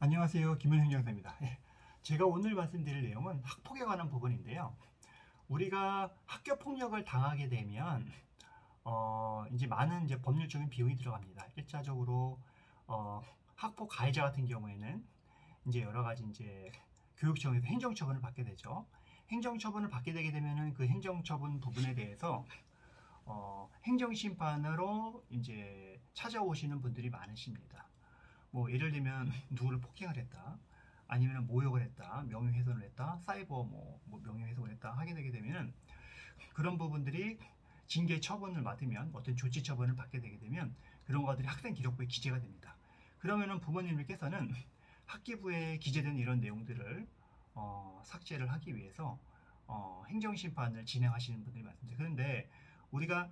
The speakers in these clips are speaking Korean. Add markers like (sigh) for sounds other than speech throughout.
안녕하세요. 김현형 장사입니다. 예, 제가 오늘 말씀드릴 내용은 학폭에 관한 부분인데요. 우리가 학교 폭력을 당하게 되면 어, 이제 많은 이제 법률적인 비용이 들어갑니다. 일차적으로 어, 학폭 가해자 같은 경우에는 이제 여러 가지 이제 교육청에서 행정처분을 받게 되죠. 행정처분을 받게 되게 되면은 그 행정처분 부분에 대해서 어, 행정심판으로 이제 찾아오시는 분들이 많으십니다. 뭐 예를 들면 (laughs) 누구를 폭행을 했다 아니면 모욕을 했다 명예훼손을 했다 사이버 뭐, 뭐 명예훼손을 했다 하게 되게 되면은 그런 부분들이 징계 처분을 받으면 어떤 조치 처분을 받게 되게 되면 그런 것들이 학생 기록부에 기재가 됩니다. 그러면은 부모님들께서는 학기부에 기재된 이런 내용들을 어, 삭제를 하기 위해서 어, 행정심판을 진행하시는 분들이 많습니다. 그런데 우리가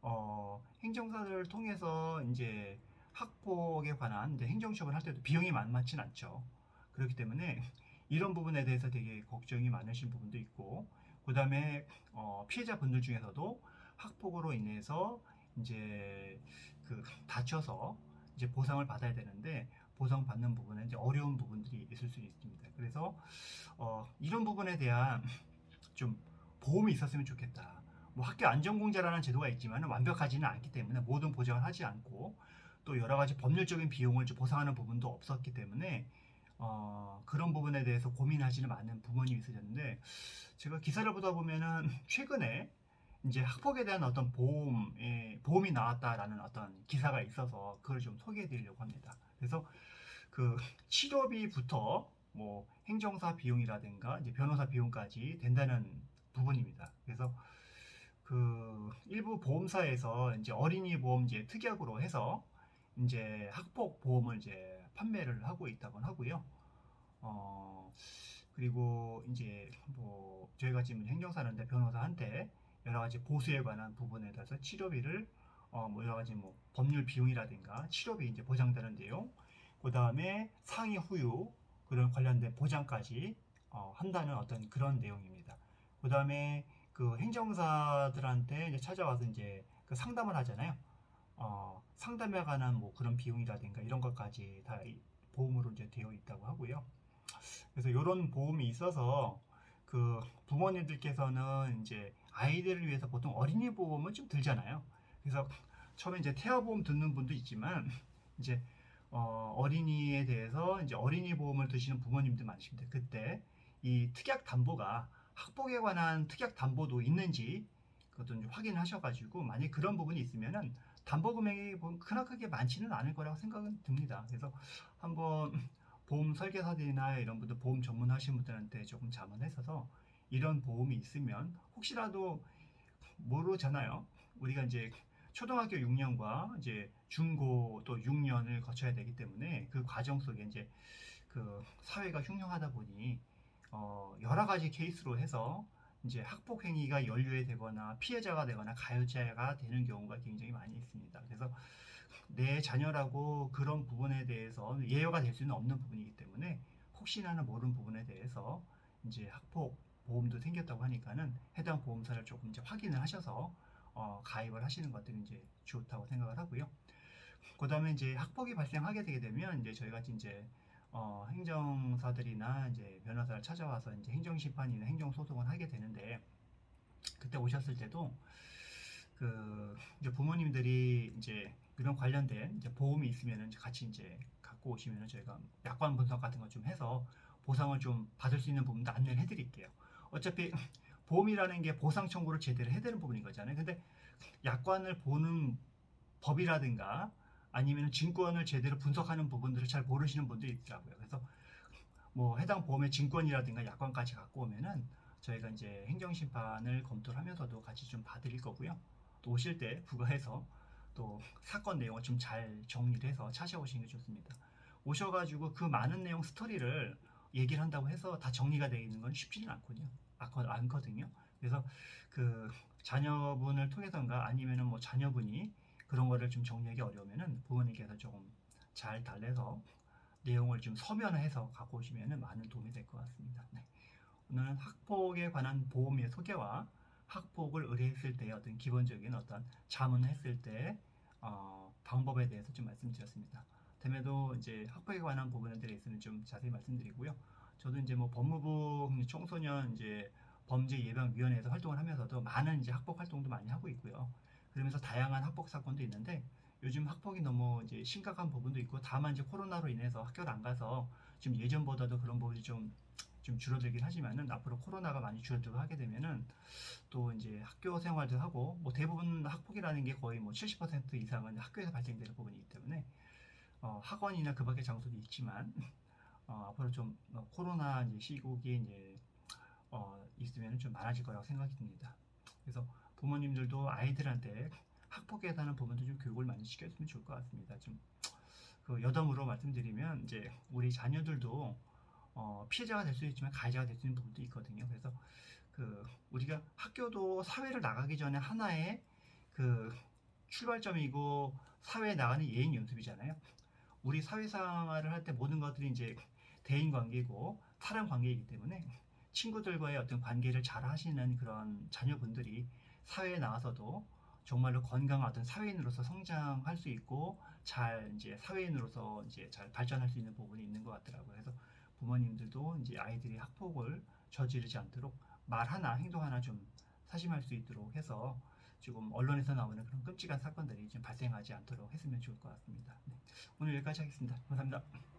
어, 행정사를 통해서 이제 학폭에 관한 이제 행정처분 할 때도 비용이 만만치 않죠. 그렇기 때문에 (laughs) 이런 부분에 대해서 되게 걱정이 많으신 부분도 있고, 그 다음에 어, 피해자 분들 중에서도 학폭으로 인해서 이제 그 다쳐서 이제 보상을 받아야 되는데 보상 받는 부분에 이제 어려운 부분들이 있을 수 있습니다. 그래서 어, 이런 부분에 대한 (laughs) 좀 보험이 있었으면 좋겠다. 뭐 학교 안전공제라는 제도가 있지만 완벽하지는 않기 때문에 모든 보장을 하지 않고 또 여러 가지 법률적인 비용을 좀 보상하는 부분도 없었기 때문에 어, 그런 부분에 대해서 고민하시는 많은 부모님이 있으셨는데 제가 기사를 보다 보면은 최근에 이제 학폭에 대한 어떤 보험에 보험이 나왔다라는 어떤 기사가 있어서 그걸 좀 소개해 드리려고 합니다. 그래서 그 치료비부터 뭐 행정사 비용이라든가 이제 변호사 비용까지 된다는 부분입니다. 그래서 그 일부 보험사에서 이제 어린이 보험제 특약으로 해서 이제 학폭 보험을 이제 판매를 하고 있다고 하고요. 어, 그리고 이제 뭐 저희가 지금 행정사는데 변호사한테 여러 가지 보수에 관한 부분에 대해서 치료비를 어, 뭐 여러 가지 뭐 법률 비용이라든가 치료비 이제 보장되는 내용, 그 다음에 상해 후유 그런 관련된 보장까지 어, 한다는 어떤 그런 내용입니다. 그 다음에 그 행정사들한테 이제 찾아와서 이제 그 상담을 하잖아요. 어, 상담에 관한 뭐 그런 비용이라든가 이런 것까지 다 이- 보험으로 이제 되어 있다고 하고요. 그래서 이런 보험이 있어서 그 부모님들께서는 이제 아이들을 위해서 보통 어린이 보험은 좀 들잖아요. 그래서 처음에 이제 태아 보험 듣는 분도 있지만 이제 어, 어린이에 대해서 이제 어린이 보험을 드시는 부모님들 많으십니다. 그때 이 특약 담보가 학폭에 관한 특약 담보도 있는지 그것도 좀 확인을 하셔가지고 만약 그런 부분이 있으면은 담보 금액이 뭐 크나크게 많지는 않을 거라고 생각은 듭니다. 그래서 한번 (laughs) 보험 설계사들이나 이런 분들 보험 전문하신 분들한테 조금 자문했어서 이런 보험이 있으면 혹시라도 모르잖아요. 우리가 이제 초등학교 6년과 이제 중고 또 6년을 거쳐야 되기 때문에 그 과정 속에 이제 그 사회가 흉흉하다 보니 어 여러 가지 케이스로 해서 이제 학폭 행위가 연루에 되거나 피해자가 되거나 가해자가 되는 경우가 굉장히 많이 있습니다. 그래서 내 자녀라고 그런 부분에 대해서 예외가 될 수는 없는 부분이기 때문에 혹시나 모르는 부분에 대해서 이제 학폭 보험도 생겼다고 하니까는 해당 보험사를 조금 이제 확인을 하셔서 어, 가입을 하시는 것들이 이제 좋다고 생각을 하고요. 그 다음에 이제 학폭이 발생하게 되게 되면 이제 저희가 이제 어, 행정사들이나 이제 변호사를 찾아와서 이제 행정심판이나 행정소송을 하게 되는데 그때 오셨을 때도 그 이제 부모님들이 이제 이런 관련된 이제 보험이 있으면은 같이 이제 갖고 오시면은 저희가 약관 분석 같은 거 좀 해서 보상을 좀 받을 수 있는 부분도 안내를 해드릴게요. 어차피 보험이라는 게 보상 청구를 제대로 해야 되는 부분인 거잖아요. 근데 약관을 보는 법이라든가 아니면 증권을 제대로 분석하는 부분들을 잘 모르시는 분들이 있더라고요. 그래서 뭐 해당 보험의 증권이라든가 약관까지 갖고 오면은 저희가 이제 행정심판을 검토를 하면서도 같이 좀 봐드릴 거고요. 또 오실 때 부가해서 또 사건 내용을 좀 잘 정리를 해서 찾아오시는 게 좋습니다. 오셔가지고 그 많은 내용 스토리를 얘기를 한다고 해서 다 정리가 되어 있는 건 쉽지는. 않거- 않거든요. 그래서 그 자녀분을 통해서인가 아니면은 뭐 자녀분이 그런 거를 좀 정리하기 어려우면은 부모님께서 조금 잘 달래서 내용을 좀 서면화해서 갖고 오시면은 많은 도움이 될 것 같습니다. 네. 오늘은 학폭에 관한 보험의 소개와 학폭을 의뢰했을 때 어떤 기본적인 어떤 자문을 했을 때 어, 방법에 대해서 좀 말씀드렸습니다. 다음에도 이제 학폭에 관한 부분에 대해서는 좀 자세히 말씀드리고요. 저도 이제 뭐 법무부 청소년 이제 범죄 예방 위원회에서 활동을 하면서도 많은 이제 학폭 활동도 많이 하고 있고요. 그러면서 다양한 학폭 사건도 있는데 요즘 학폭이 너무 이제 심각한 부분도 있고 다만 이제 코로나로 인해서 학교를 안 가서 좀 예전보다도 그런 부분이 좀, 좀 줄어들긴 하지만은 앞으로 코로나가 많이 줄어들고 하게 되면은 또 이제 학교 생활도 하고 뭐 대부분 학폭이라는 게 거의 뭐 70% 이상은 학교에서 발생되는 부분이기 때문에 어, 학원이나 그 밖의 장소도 있지만 어, 앞으로 좀 어, 코로나 이제 시국이 이제 어, 있으면 좀 많아질 거라고 생각이 듭니다. 그래서 부모님들도 아이들한테 학폭에 대한 부분도 좀 교육을 많이 시켜주면 좋을 것 같습니다. 좀 그 여담으로 말씀드리면 이제 우리 자녀들도 어, 피해자가 될 수 있지만 가해자가 될 수 있는 부분도 있거든요. 그래서 그 우리가 학교도 사회를 나가기 전에 하나의 그 출발점이고 사회에 나가는 예행 연습이잖아요. 우리 사회생활을 할 때 모든 것들이 이제 대인 관계고 사람 관계이기 때문에 친구들과의 어떤 관계를 잘 하시는 그런 자녀분들이 사회에 나와서도 정말로 어떤 사회인으로서 성장할 수 있고 잘 이제 사회인으로서 이제 잘 발전할 수 있는 부분이 있는 것 같더라고요. 그래서 부모님들도 이제 아이들이 학폭을 저지르지 않도록 말 하나 행동 하나 좀 사심할 수 있도록 해서 지금 언론에서 나오는 그런 끔찍한 사건들이 좀 발생하지 않도록 했으면 좋을 것 같습니다. 네. 오늘 여기까지 하겠습니다. 감사합니다.